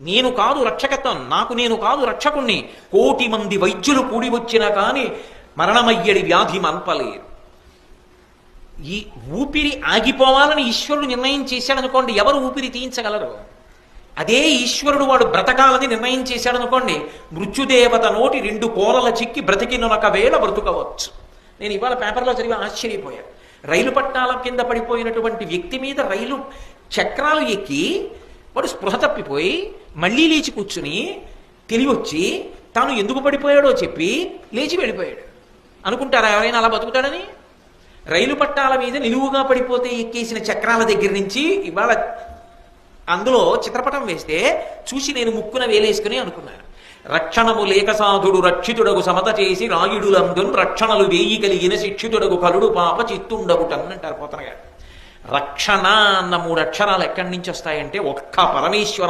నేను కాదు రక్షకత్వం నాకు నేను కాదు రక్షకుణ్ణి. కోటి మంది వైద్యులు కూడి వచ్చినా కానీ మరణమయ్యడి వ్యాధి మన్పలేరు ఈ ఊపిరి ఆగిపోవాలని ఈశ్వరుడు నిర్ణయం చేశాడనుకోండి ఎవరు ఊపిరి తీయించగలరు? అదే ఈశ్వరుడు వాడు బ్రతకాలని నిర్ణయం చేశాడనుకోండి మృత్యుదేవత నోటి రెండు కోరల చిక్కి బ్రతికినొక వేళ బ్రతుకవచ్చు. నేను ఇవాళ పేపర్లో చదివి ఆశ్చర్యపోయాను. రైలు పట్టాల కింద పడిపోయినటువంటి వ్యక్తి మీద రైలు చక్రాలు ఎక్కి వాడు స్పృహ తప్పిపోయి మళ్ళీ లేచి కూర్చుని తెలివొచ్చి తాను ఎందుకు పడిపోయాడో చెప్పి లేచి వెళ్ళిపోయాడు. అనుకుంటారా ఎవరైనా అలా బతుకుతాడని? రైలు పట్టాల మీద నిలువుగా పడిపోతే ఎక్కేసిన చక్రాల దగ్గర నుంచి ఇవాళ అందులో చిత్రపటం వేస్తే చూసి నేను ముక్కున వేలేసుకుని అనుకున్నాను రక్షణము లేక సాధుడు రక్షితుడగు సమత చేసి రాయుడులందున్ రక్షణలు వేయి కలిగిన శిక్షితుడగు కలుడు పాప చిత్తుండగుటన్ అంటారు పోతనగారు రక్షణ అన్న మూడు అక్షరాలు ఎక్కడి నుంచి వస్తాయంటే ఒక్క పరమేశ్వర